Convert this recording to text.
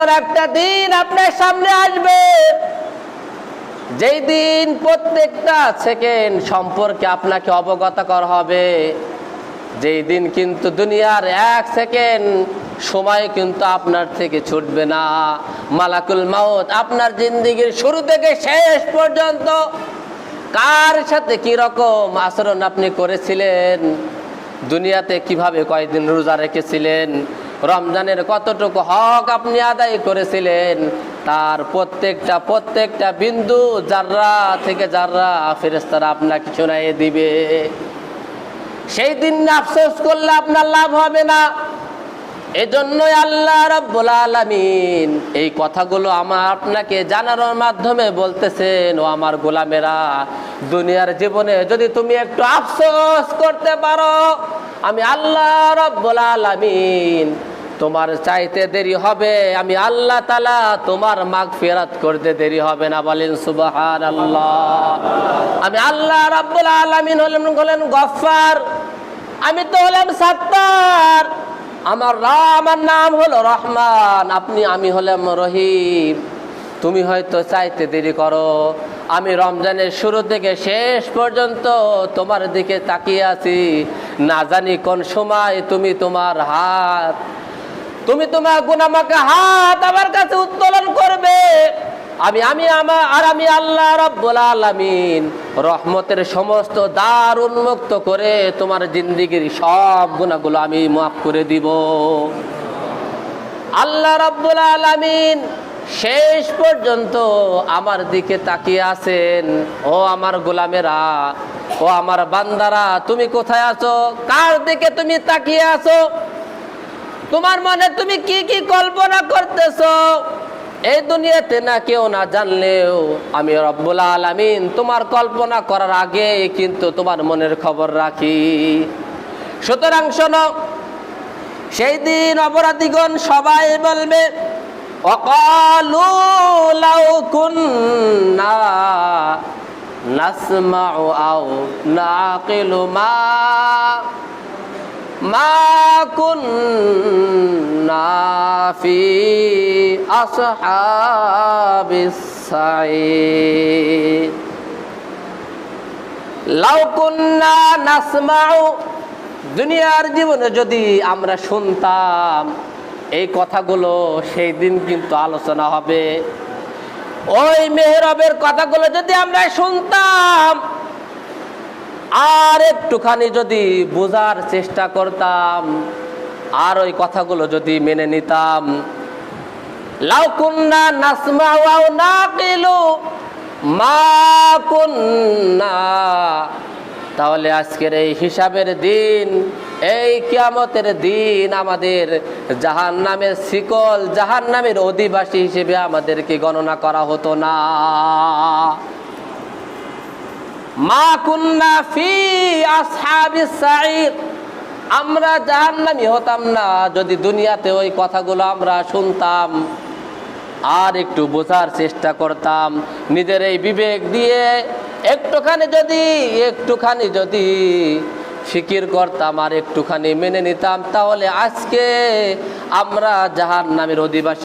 একটা দিন আপনার সামনে আসবে। যেই দিন প্রত্যেকটা সেকেন্ড সম্পর্কে আপনাকে অবগত করা হবে যেই দিন কিন্তু দুনিয়ার এক সেকেন্ড সময় কিন্তু আপনার থেকে ছুটবে না। মালাকুল মাউত, আপনার জিন্দিগির শুরু থেকে শেষ পর্যন্ত কার সাথে কি রকম আচরণ আপনি করেছিলেন? দুনিয়াতে কীভাবে কয়েকদিন রোজা রেখেছিলেন? রমজানের কতটুকু হক আপনি আদায় করেছিলেন? তার প্রত্যেকটা প্রত্যেকটা বিন্দু যাররা থেকে যাররা ফেরেস্তারা আপনাকে শোনাইয়ে দিবে। সেই দিন আফসোস করলে আপনার লাভ হবে না। এজন্যই আল্লাহ রাব্বুল আলামিন এই কথাগুলো আমার আপনাকে জানানোর মাধ্যমে বলতেছেন, ও আমার গোলামেরা, দুনিয়ার জীবনে যদি তুমি একটু আফসোস করতে পারো, আমি আল্লাহ রাব্বুল আলামিন তোমার চাইতে দেরি হবে। আমি আল্লাহ তালা তোমার মাগ ফেরাত করতে দেরি হবে না। বলেন সুবাহান আল্লাহ আমি আল্লাহ রাব্বুল আলামিন হলেন হলেন গফার আমি তো হলাম সাত্তার। আমার আমার নাম হলো রহমান। আপনি, আমি হলাম রহিম। তুমি হয়তো চাইতে দেরি করো। আমি রমজানের শুরু থেকে শেষ পর্যন্ত তোমার দিকে তাকিয়ে আছি। না জানি কোন সময় তুমি তোমার হাত তুমি তোমার গুনামাকে হাত আমার কাছে উত্তোলন করবে। আমি আমি আমার, আর আমি আল্লাহ রব্বুল আলামিন রহমতের সমস্ত দ্বার উন্মুক্ত করে তোমার জিন্দিগির সব গুণাগুলো আমি মাফ করে দিব। আল্লাহ রব্বুল আলামিন শেষ পর্যন্ত আমার দিকে তাকিয়ে আছেন। ও আমার গোলামেরা, ও আমার বান্দারা, তুমি কোথায় আছো? কার দিকে তুমি তাকিয়ে আছো? তোমার মনে তুমি কি কি কল্পনা করতেছ? এই দুনিয়াতে না কেউ না জানলেও আমি রব্বুল আলামিন তোমার কল্পনা করার আগে কিন্তু তোমার মনের খবর রাখি। সুতরাং শোনো, সেই দিন অপরাধীগণ সবাই বলবে, অকালু লাউ কুন্না নাসমাউ আও মা। লাউ কুন্না নাসমাউ, দুনিয়ার জীবনে যদি আমরা শুনতাম, এই কথাগুলো সেই দিন কিন্তু আলোচনা হবে। ওই মেহরবের কথাগুলো যদি আমরা শুনতাম আর একটুখানি যদি বোঝার চেষ্টা করতাম, আর ওই কথাগুলো যদি মেনে নিতাম নাকিলু মা কুন্না। তাহলে আজকের এই হিসাবের দিন, এই কিয়ামতের দিন আমাদের জাহান নামের শিকল জাহান নামের অধিবাসী হিসেবে আমাদেরকে গণনা করা হতো না। মা কুন্না ফি আসহাবিস আমরা জাহান্নামী হতাম না, যদি দুনিয়াতে ওই কথাগুলো আমরা শুনতাম। আর একটু বোঝার চেষ্টা করতাম, নিজের এই বিবেক দিয়ে একটুখানি যদি একটুখানি যদি ফিকির করতাম আর একটুখানি মেনে নিতাম, তাহলে আজকে আমরা জাহান নামের অধিবাসী